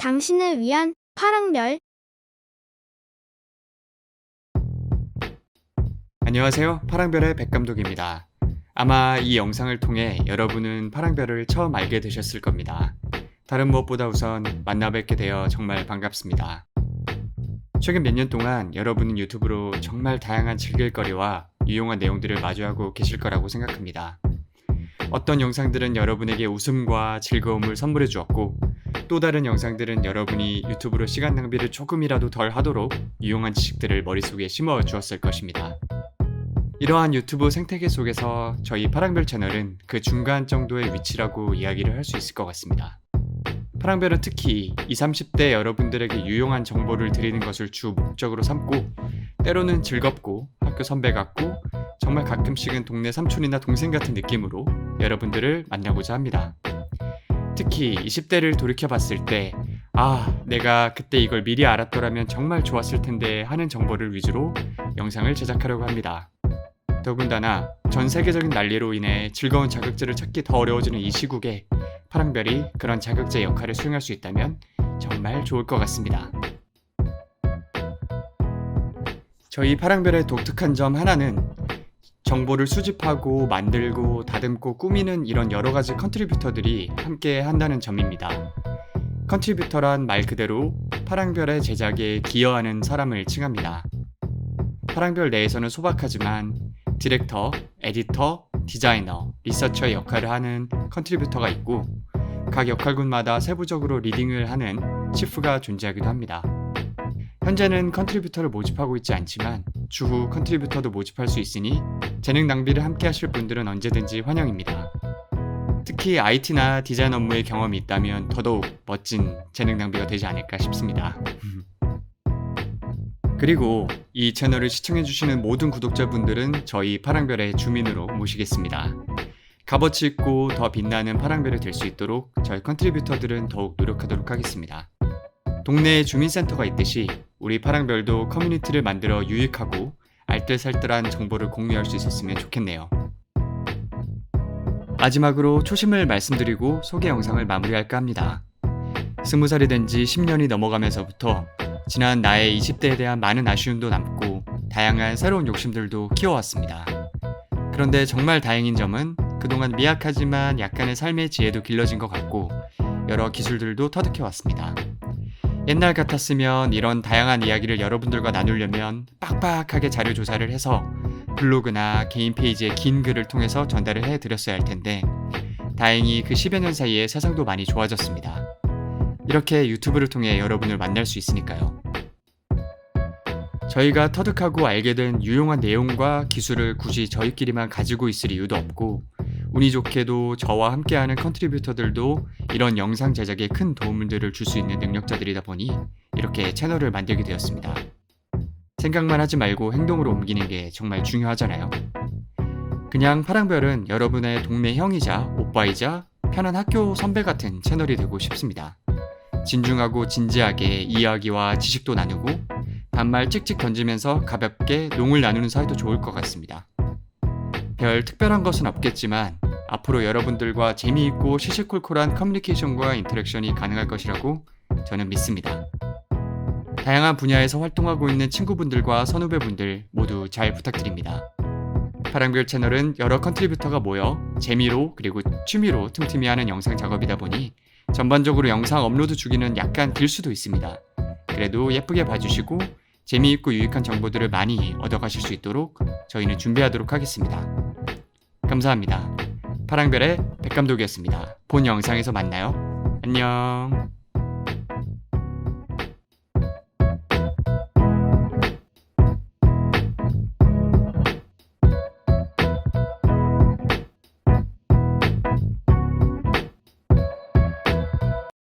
당신을 위한 파랑별 안녕하세요. 파랑별의 백감독입니다. 아마 이 영상을 통해 여러분은 파랑별을 처음 알게 되셨을 겁니다. 다른 무엇보다 우선 만나 뵙게 되어 정말 반갑습니다. 최근 몇 년 동안 여러분은 유튜브로 정말 다양한 즐길거리와 유용한 내용들을 마주하고 계실 거라고 생각합니다. 어떤 영상들은 여러분에게 웃음과 즐거움을 선물해 주었고 또 다른 영상들은 여러분이 유튜브로 시간 낭비를 조금이라도 덜 하도록 유용한 지식들을 머릿속에 심어 주었을 것입니다. 이러한 유튜브 생태계 속에서 저희 파랑별 채널은 그 중간 정도의 위치라고 이야기를 할 수 있을 것 같습니다. 파랑별은 특히 20, 30대 여러분들에게 유용한 정보를 드리는 것을 주 목적으로 삼고 때로는 즐겁고 학교 선배 같고 정말 가끔씩은 동네 삼촌이나 동생 같은 느낌으로 여러분들을 만나고자 합니다. 특히 20대를 돌이켜 봤을 때, 아, 내가 그때 이걸 미리 알았더라면 정말 좋았을 텐데 하는 정보를 위주로 영상을 제작하려고 합니다. 더군다나 전 세계적인 난리로 인해 즐거운 자극제를 찾기 더 어려워지는 이 시국에 파랑별이 그런 자극제 역할을 수행할 수 있다면 정말 좋을 것 같습니다. 저희 파랑별의 독특한 점 하나는 정보를 수집하고 만들고 다듬고 꾸미는 이런 여러 가지 컨트리뷰터들이 함께 한다는 점입니다. 컨트리뷰터란 말 그대로 파랑별의 제작에 기여하는 사람을 칭합니다. 파랑별 내에서는 소박하지만 디렉터, 에디터, 디자이너, 리서처의 역할을 하는 컨트리뷰터가 있고 각 역할군마다 세부적으로 리딩을 하는 치프가 존재하기도 합니다. 현재는 컨트리뷰터를 모집하고 있지 않지만 추후 컨트리뷰터도 모집할 수 있으니 재능 낭비를 함께 하실 분들은 언제든지 환영입니다. 특히 IT나 디자인 업무에 경험이 있다면 더더욱 멋진 재능 낭비가 되지 않을까 싶습니다. 그리고 이 채널을 시청해주시는 모든 구독자분들은 저희 파랑별의 주민으로 모시겠습니다. 값어치 있고 더 빛나는 파랑별이 될 수 있도록 저희 컨트리뷰터들은 더욱 노력하도록 하겠습니다. 동네에 주민센터가 있듯이 우리 파랑별도 커뮤니티를 만들어 유익하고 알뜰살뜰한 정보를 공유할 수 있었으면 좋겠네요. 마지막으로 초심을 말씀드리고 소개 영상을 마무리할까 합니다. 스무 살이 된 지 10년이 넘어가면서부터 지난 나의 20대에 대한 많은 아쉬움도 남고 다양한 새로운 욕심들도 키워왔습니다. 그런데 정말 다행인 점은 그동안 미약하지만 약간의 삶의 지혜도 길러진 것 같고 여러 기술들도 터득해왔습니다. 옛날 같았으면 이런 다양한 이야기를 여러분들과 나누려면 빡빡하게 자료 조사를 해서 블로그나 개인 페이지에 긴 글을 통해서 전달을 해드렸어야 할 텐데 다행히 그 10여 년 사이에 세상도 많이 좋아졌습니다. 이렇게 유튜브를 통해 여러분을 만날 수 있으니까요. 저희가 터득하고 알게 된 유용한 내용과 기술을 굳이 저희끼리만 가지고 있을 이유도 없고 운이 좋게도 저와 함께하는 컨트리뷰터들도 이런 영상 제작에 큰 도움들을 줄 수 있는 능력자들이다 보니 이렇게 채널을 만들게 되었습니다. 생각만 하지 말고 행동으로 옮기는 게 정말 중요하잖아요. 그냥 파랑별은 여러분의 동네 형이자 오빠이자 편한 학교 선배 같은 채널이 되고 싶습니다. 진중하고 진지하게 이야기와 지식도 나누고 반말 찍찍 던지면서 가볍게 농을 나누는 사이도 좋을 것 같습니다. 별 특별한 것은 없겠지만 앞으로 여러분들과 재미있고 시시콜콜한 커뮤니케이션과 인터랙션이 가능할 것이라고 저는 믿습니다. 다양한 분야에서 활동하고 있는 친구분들과 선후배분들 모두 잘 부탁드립니다. 파랑별 채널은 여러 컨트리뷰터가 모여 재미로 그리고 취미로 틈틈이 하는 영상 작업이다 보니 전반적으로 영상 업로드 주기는 약간 길 수도 있습니다. 그래도 예쁘게 봐주시고 재미있고 유익한 정보들을 많이 얻어가실 수 있도록 저희는 준비하도록 하겠습니다. 감사합니다. 파랑별의 백감독이었습니다. 본 영상에서 만나요. 안녕.